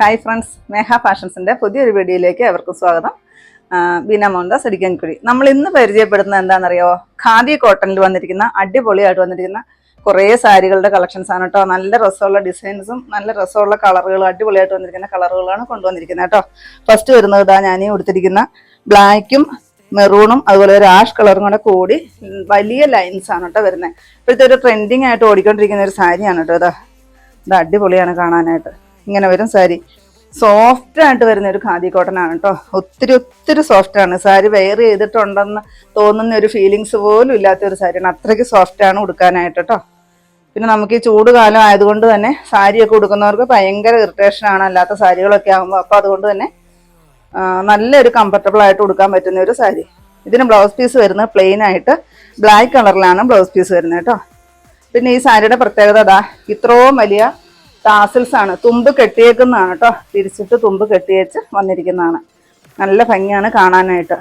Hi friends മേഹ ഫാഷൻസിന്റെ പുതിയൊരു വീഡിയോയിലേക്ക് അവർക്കും സ്വാഗതം. ബീന മോഹൻദാസ് ഇടിക്കൻകുഴി നമ്മൾ ഇന്ന് പരിചയപ്പെടുന്നത് എന്താണെന്നറിയോ? ഖാദി കോട്ടണിൽ വന്നിരിക്കുന്ന അടിപൊളിയായിട്ട് വന്നിരിക്കുന്ന കുറേ സാരികളുടെ കളക്ഷൻസ് ആണ് കേട്ടോ. നല്ല രസമുള്ള ഡിസൈൻസും നല്ല രസമുള്ള കളറുകളും അടിപൊളിയായിട്ട് വന്നിരിക്കുന്ന കളറുകളാണ് കൊണ്ടുവന്നിരിക്കുന്നത് കേട്ടോ. ഫസ്റ്റ് വരുന്നത് ഇതാ ഞാൻ കൊടുത്തിരിക്കുന്ന ബ്ലാക്കും മെറൂണും അതുപോലെ ഒരു ആഷ് കളറും കൂടെ കൂടി വലിയ ലൈൻസ് ആണ് കേട്ടോ വരുന്നത്. ഇപ്പോഴത്തെ ഒരു ട്രെൻഡിങ് ആയിട്ട് ഓടിക്കൊണ്ടിരിക്കുന്ന ഒരു സാരിയാണ് കേട്ടോ ഇതാ. ഇത് അടിപൊളിയാണ് കാണാനായിട്ട്. ഇങ്ങനെ വരും സാരി. സോഫ്റ്റ് ആയിട്ട് വരുന്ന ഒരു ഖാദി കോട്ടൺ ആണ് കേട്ടോ ഒത്തിരി ഒത്തിരി സോഫ്റ്റ് ആണ്. സാരി വെയർ ചെയ്തിട്ടുണ്ടെന്ന് തോന്നുന്ന ഒരു ഫീലിങ്സ് പോലും ഇല്ലാത്ത ഒരു സാരിയാണ്. അത്രയ്ക്ക് സോഫ്റ്റ് ആണ് ഉടുക്കാനായിട്ട് കേട്ടോ പിന്നെ നമുക്ക് ഈ ചൂട് കാലം ആയതുകൊണ്ട് തന്നെ സാരിയൊക്കെ ഉടുക്കുന്നവർക്ക് ഭയങ്കര ഇറിറ്റേഷൻ ആണ്. അല്ലാത്ത സാരികളൊക്കെ ആകുമ്പോൾ അപ്പോൾ അതുകൊണ്ട് തന്നെ നല്ലൊരു കംഫർട്ടബിൾ ആയിട്ട് ഉടുക്കാൻ പറ്റുന്ന ഒരു സാരി. ഇതിന് ബ്ലൗസ് പീസ് വരുന്നത് പ്ലെയിൻ ആയിട്ട് ബ്ലാക്ക് കളറിലാണ് ബ്ലൗസ് പീസ് വരുന്നത് കേട്ടോ പിന്നെ ഈ സാരിയുടെ പ്രത്യേകത അതാ ഇത്രയും വലിയ ടാസിൽസ് ആണ്. തുമ്പ് കെട്ടിയേക്കുന്നതാണ് കേട്ടോ തിരിച്ചിട്ട് തുമ്പ് കെട്ടിയേച്ച് വന്നിരിക്കുന്നതാണ്. നല്ല ഭംഗിയാണ് കാണാനായിട്ട്.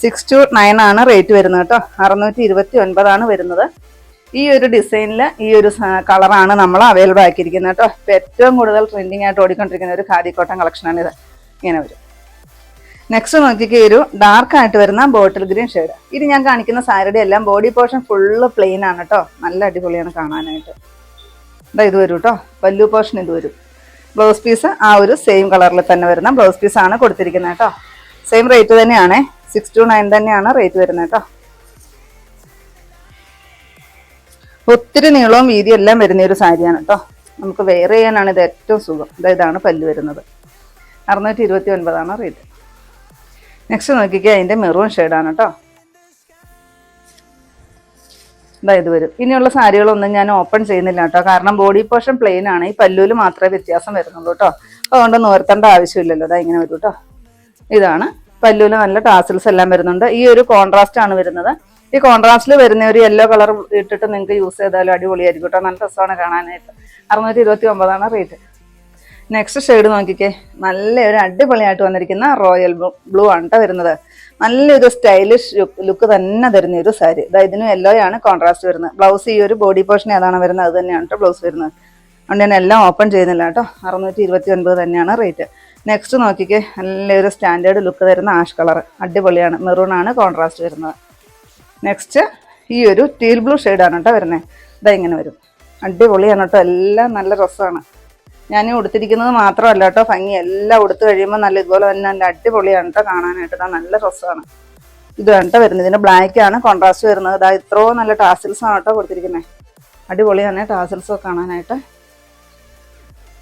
സിക്സ് ടു നയൻ ആണ് റേറ്റ് വരുന്നത് കേട്ടോ അറുന്നൂറ്റി ഇരുപത്തി ഒൻപതാണ് വരുന്നത്. ഈ ഒരു ഡിസൈനിൽ ഈ ഒരു കളറാണ് നമ്മൾ അവൈലബിൾ ആക്കിയിരിക്കുന്നത് കേട്ടോ ഇപ്പം ഏറ്റവും കൂടുതൽ ട്രെൻഡിങ് ആയിട്ട് ഓടിക്കൊണ്ടിരിക്കുന്ന ഒരു ഖാദി കോട്ടൺ കളക്ഷനാണ് ഇത്. ഇങ്ങനെ വരും. നെക്സ്റ്റ് നോക്കിക്കേ ഒരു ഡാർക്ക് ആയിട്ട് വരുന്ന ബോട്ടിൽ ഗ്രീൻ ഷെയ്ഡ് ഇത് ഞാൻ കാണിക്കുന്ന സാരിയുടെ എല്ലാം ബോഡി പോർഷൻ ഫുള്ള് പ്ലെയിൻ ആണ് കേട്ടോ നല്ല അടിപൊളിയാണ് കാണാനായിട്ട്. ഇതാ വരും കേട്ടോ പല്ലു പോർഷൻ ഇത് വരും. ബ്ലൗസ് പീസ് ആ ഒരു സെയിം കളറിൽ തന്നെ വരുന്ന ബ്ലൗസ് പീസ് ആണ് കൊടുത്തിരിക്കുന്നത് കേട്ടോ സെയിം റേറ്റ് തന്നെയാണ്. സിക്സ് ടു നയൻ തന്നെയാണ് റേറ്റ് വരുന്നത് കേട്ടോ ഒത്തിരി നീളവും വീതിയും എല്ലാം വരുന്ന ഒരു സാരിയാണ് കേട്ടോ നമുക്ക് വെയർ ചെയ്യാനാണ് ഇത് ഏറ്റവും സുഖം. ഇതാ ഇതാണ് പല്ല് വരുന്നത്. അറുന്നൂറ്റി ഇരുപത്തി ഒൻപതാണ് റേറ്റ് നെക്സ്റ്റ് നോക്കിക്കുക അതിന്റെ മെറൂൺ ഷെയ്ഡാണ് കേട്ടോ ഇതാ വരും. ഇനിയുള്ള സാരികളൊന്നും ഞാൻ ഓപ്പൺ ചെയ്യുന്നില്ല കേട്ടോ. കാരണം ബോഡി പോർഷൻ പ്ലെയിൻ ആണ്. ഈ പല്ലൂൽ മാത്രമേ വ്യത്യാസം വരുന്നുള്ളൂ കേട്ടോ. അതുകൊണ്ട് നോർത്തേണ്ട ആവശ്യമില്ലല്ലോ. അതാ ഇങ്ങനെ വരും കേട്ടോ. ഇതാണ്. പല്ലൂൽ നല്ല ടാസിൽസ് എല്ലാം വരുന്നുണ്ട്. ഈ ഒരു കോൺട്രാസ്റ്റ് ആണ് വരുന്നത്. ഈ കോൺട്രാസ്റ്റിൽ വരുന്ന ഒരു യെല്ലോ കളർ ഇട്ടിട്ട് നിങ്ങൾക്ക് യൂസ് ചെയ്താലും അടിപൊളിയായിരിക്കും കേട്ടോ. നല്ല രസമാണ് കാണാനായിട്ട്. അറുന്നൂറ്റി ഇരുപത്തി ഒമ്പതാണ് റേറ്റ് നെക്സ്റ്റ് ഷെയ്ഡ് നോക്കിക്കേ. നല്ല ഒരു അടിപൊളിയായിട്ട് വന്നിരിക്കുന്ന റോയൽ ബ്ലൂ ആണ് കേട്ടോ വരുന്നത്. നല്ലൊരു സ്റ്റൈലിഷ് ലുക്ക് തന്നെ തരുന്ന ഒരു സാരി ഇതാ ഇതിനും യെല്ലോ ആണ് കോൺട്രാസ്റ്റ് വരുന്നത്. ബ്ലൗസ് ഈ ഒരു ബോഡി പോർഷൻ ഏതാണ് വരുന്നത്? അത് തന്നെയാണ് കേട്ടോ ബ്ലൗസ് വരുന്നത്. അതുകൊണ്ട് ഞാൻ എല്ലാം ഓപ്പൺ ചെയ്യുന്നില്ല കേട്ടോ അറുന്നൂറ്റി ഇരുപത്തി ഒൻപത് തന്നെയാണ് റേറ്റ് നെക്സ്റ്റ് നോക്കിക്കേ. നല്ലൊരു സ്റ്റാൻഡേർഡ് ലുക്ക് തരുന്ന ആഷ് കളർ അടിപൊളിയാണ്. മെറൂൺ ആണ് കോൺട്രാസ്റ്റ് വരുന്നത്. നെക്സ്റ്റ് ഈ ഒരു ടീൽ ബ്ലൂ ഷെയ്ഡാണ് കേട്ടോ വരുന്നത്. ഇതാ ഇങ്ങനെ വരും. അടിപൊളിയാണ് കേട്ടോ എല്ലാം നല്ല രസമാണ് ഞാൻ ഉടുത്തിരിക്കുന്നത് മാത്രമല്ല കേട്ടോ. ഭംഗി എല്ലാം ഉടുത്ത് കഴിയുമ്പോൾ നല്ല ഇതുപോലെ തന്നെ നല്ല അടിപൊളിയാണ് കേട്ടോ കാണാനായിട്ട്. നല്ല രസമാണ് ഇത് കേട്ടോ വരുന്നത്? ബ്ലാക്ക് ആണ്. കോൺട്രാസ്റ്റ് വരുന്നത്. ഇതാ ഇത്രയോ നല്ല ടാസിൽസാണ് കേട്ടോ കൊടുത്തിരിക്കുന്നത് അടിപൊളിയാണ് ടാസിൽസ് ഒക്കെ കാണാനായിട്ട്.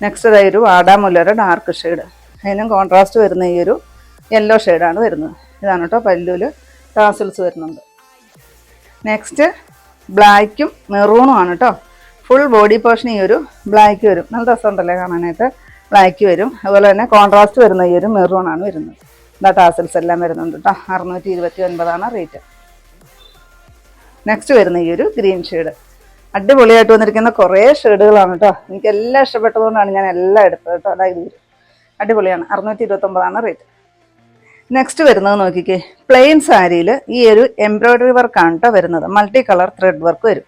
നെക്സ്റ്റ് ഇതായി ഒരു വാടാമുല്ലയുടെ ഡാർക്ക് ഷെയ്ഡ് അതിനും കോൺട്രാസ്റ്റ് വരുന്ന ഈ ഒരു യെല്ലോ ഷെയ്ഡാണ് വരുന്നത്. ഇതാണ് കേട്ടോ പല്ലൂൽ ടാസിൽസ് വരുന്നുണ്ട് നെക്സ്റ്റ് ബ്ലാക്കും മെറൂണും ആണ് കേട്ടോ. ഫുൾ ബോഡി പോർഷൻ ഈ ഒരു ബ്ലാക്ക് വരും. നല്ല രസമുണ്ടല്ലേ കാണാനായിട്ട്? ബ്ലാക്ക് വരും. അതുപോലെ തന്നെ കോൺട്രാസ്റ്റ് വരുന്ന ഈ ഒരു മെറൂൺ ആണ് വരുന്നത്. എന്താ ടാസൽസ് എല്ലാം വരുന്നുണ്ട് കേട്ടോ അറുന്നൂറ്റി ഇരുപത്തി ഒൻപതാണ് റേറ്റ് നെക്സ്റ്റ് വരുന്ന ഈ ഒരു ഗ്രീൻ ഷെയ്ഡ് അടിപൊളിയായിട്ട് വന്നിരിക്കുന്ന കുറേ ഷെയ്ഡുകളാണ് കേട്ടോ എനിക്ക് എല്ലാം ഇഷ്ടപ്പെട്ടതുകൊണ്ടാണ് ഞാൻ എല്ലാം എടുത്തത് കേട്ടോ അതായത് അടിപൊളിയാണ്. അറുന്നൂറ്റി ഇരുപത്തൊമ്പതാണ് റേറ്റ് നെക്സ്റ്റ് വരുന്നത് നോക്കിക്കേ. പ്ലെയിൻ സാരിയിൽ ഈ ഒരു എംബ്രോയ്ഡറി വർക്കാണ് കേട്ടോ വരുന്നത്. മൾട്ടി കളർ ത്രെഡ് വർക്ക് വരും.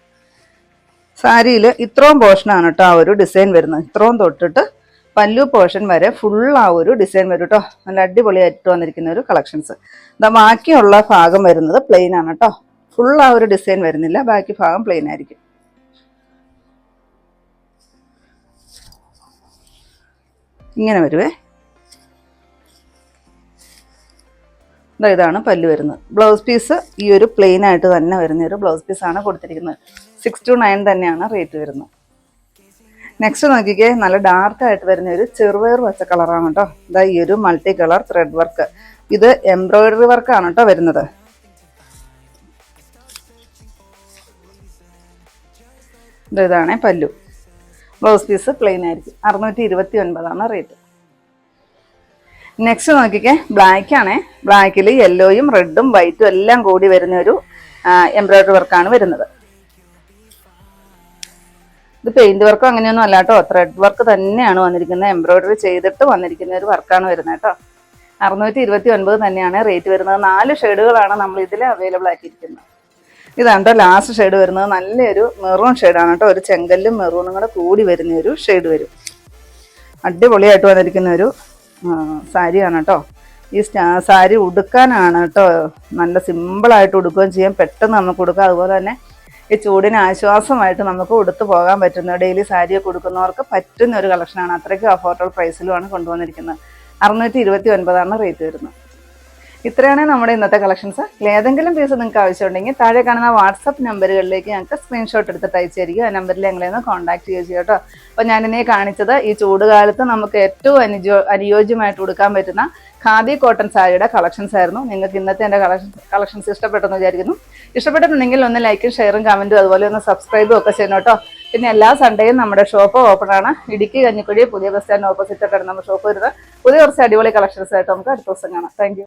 സാരിയിൽ ഇത്രയും പോർഷനാണ് കേട്ടോ ആ ഒരു ഡിസൈൻ വരുന്നത്. ഇത്രയും തൊട്ടിട്ട് പല്ലു പോർഷൻ വരെ ഫുൾ ആ ഒരു ഡിസൈൻ വരും കേട്ടോ നല്ല അടിപൊളിയായിട്ട് വന്നിരിക്കുന്ന ഒരു കളക്ഷൻസ് എന്താ ബാക്കിയുള്ള ഭാഗം വരുന്നത് പ്ലെയിൻ ആണ് കേട്ടോ ഫുൾ ആ ഒരു ഡിസൈൻ വരുന്നില്ല. ബാക്കി ഭാഗം പ്ലെയിൻ ആയിരിക്കും. ഇങ്ങനെ വരുവേ. ഇതാണ് പല്ല് വരുന്നത്. ബ്ലൗസ് പീസ് ഈ ഒരു പ്ലെയിൻ ആയിട്ട് തന്നെ വരുന്ന ഒരു ബ്ലൗസ് പീസാണ് കൊടുത്തിരിക്കുന്നത്. സിക്സ് ടു നയൻ തന്നെയാണ് റേറ്റ് വരുന്നത്. നെക്സ്റ്റ് നോക്കിക്കേ നല്ല ഡാർക്ക് ആയിട്ട് വരുന്ന ഒരു ചെറുപയർ പച്ച കളറാണ് കേട്ടോ. ഇതാ ഈ ഒരു മൾട്ടി കളർ ത്രെഡ് വർക്ക് ഇത് എംബ്രോയിഡറി വർക്കാണ് കേട്ടോ വരുന്നത്. ഇത് ഇതാണേ പല്ലു. ബ്ലൗസ് പീസ് പ്ലെയിൻ ആയിരിക്കും. അറുന്നൂറ്റി ഇരുപത്തി ഒൻപതാണ് റേറ്റ് നെക്സ്റ്റ് നോക്കിക്കേ ബ്ലാക്ക് ആണേ ബ്ലാക്കിൽ യെല്ലോയും റെഡും വൈറ്റും എല്ലാം കൂടി വരുന്ന ഒരു എംബ്രോയിഡറി വർക്കാണ് വരുന്നത്. ഇത് പെയിന്റ് വർക്കും അങ്ങനെയൊന്നും അല്ല കേട്ടോ. ത്രെഡ് വർക്ക് തന്നെയാണ് വന്നിരിക്കുന്നത്. എംബ്രോയിഡറി ചെയ്തിട്ട് വന്നിരിക്കുന്ന ഒരു വർക്കാണ് വരുന്നത് കേട്ടോ. അറുന്നൂറ്റി ഇരുപത്തി ഒൻപത് തന്നെയാണ് റേറ്റ് വരുന്നത്. നാല് ഷെയ്ഡുകളാണ് നമ്മൾ ഇതിൽ അവൈലബിൾ ആക്കിയിരിക്കുന്നത്. ഇതാണ് കേട്ടോ ലാസ്റ്റ് ഷെയ്ഡ് വരുന്നത്. നല്ലൊരു മെറൂൺ ഷെയ്ഡാണ് കേട്ടോ. ഒരു ചെങ്കല്ലും മെറൂണും കൂടെ കൂടി വരുന്ന ഒരു ഷെയ്ഡ് വരും. അടിപൊളിയായിട്ട് വന്നിരിക്കുന്ന ഒരു സാരിയാണ് കേട്ടോ. ഈ സാരി ഉടുക്കാനാണ് കേട്ടോ. നല്ല സിമ്പിളായിട്ട് ഉടുക്കുകയും ചെയ്യാം. പെട്ടെന്ന് നമുക്ക് ഉടുക്കാം. അതുപോലെ തന്നെ ഈ ചൂടിന് ആശ്വാസമായിട്ട് നമുക്ക് ഉടുത്തു പോകാൻ പറ്റുന്ന ഡെയിലി സാരിയൊക്കെ കൊടുക്കുന്നവർക്ക് പറ്റുന്ന ഒരു കളക്ഷനാണ്. അത്രയ്ക്കും അഫോർഡബിൾ പ്രൈസിലുമാണ് കൊണ്ടുവന്നിരിക്കുന്നത്. അറുന്നൂറ്റി ഇരുപത്തി ഒൻപതാണ് റേറ്റ് വരുന്നത്. ഇത്രയാണ് നമ്മുടെ ഇന്നത്തെ കളക്ഷൻസ് ഏതെങ്കിലും പീസ് നിങ്ങൾക്ക് ആവശ്യമുണ്ടെങ്കിൽ താഴെ കാണുന്ന വാട്സപ്പ് നമ്പറുകളിലേക്ക് ഞങ്ങൾക്ക് സ്ക്രീൻഷോട്ട് എടുത്തിട്ട് അയച്ചായിരിക്കും ആ നമ്പറിൽ ഞങ്ങളെ ഒന്ന് കോൺടാക്ട് ചെയ്യുക ചെയ്യും കേട്ടോ. അപ്പോൾ ഞാനിനെ കാണിച്ചത് ഈ ചൂട് ചൂടുകാലത്ത് നമുക്ക് ഏറ്റവും അനുജോ അനുയോജ്യമായിട്ട് കൊടുക്കാൻ പറ്റുന്ന ഖാദി കോട്ടൺ സാരിയുടെ കളക്ഷൻസ് ആയിരുന്നു. നിങ്ങൾക്ക് ഇന്നത്തെ എന്റെ കളക്ഷൻ കളക്ഷൻസ് ഇഷ്ടപ്പെട്ടെന്ന് വിചാരിക്കുന്നു. ഇഷ്ടപ്പെട്ടിട്ടുണ്ടെങ്കിൽ ഒന്ന് ലൈക്കും ഷെയറും കമന്റും അതുപോലെ ഒന്ന് സബ്സ്ക്രൈബും ഒക്കെ ചെയ്യണം കേട്ടോ. പിന്നെ എല്ലാ സൺഡേയും നമ്മുടെ ഷോപ്പ് ഓപ്പൺ ആണ്. ഇടുക്കി കഞ്ഞിക്കുഴി പുതിയ ബസ് സ്റ്റാൻഡ് ഓപ്പോസിറ്റ് ആയിട്ടാണ് നമ്മുടെ ഷോപ്പ് വരുന്നത്. പുതിയ കുറച്ച് അടിപൊളി കളക്ഷൻസ് ആയിട്ട് നമുക്ക് അടുത്ത ദിവസം കാണാം. താങ്ക്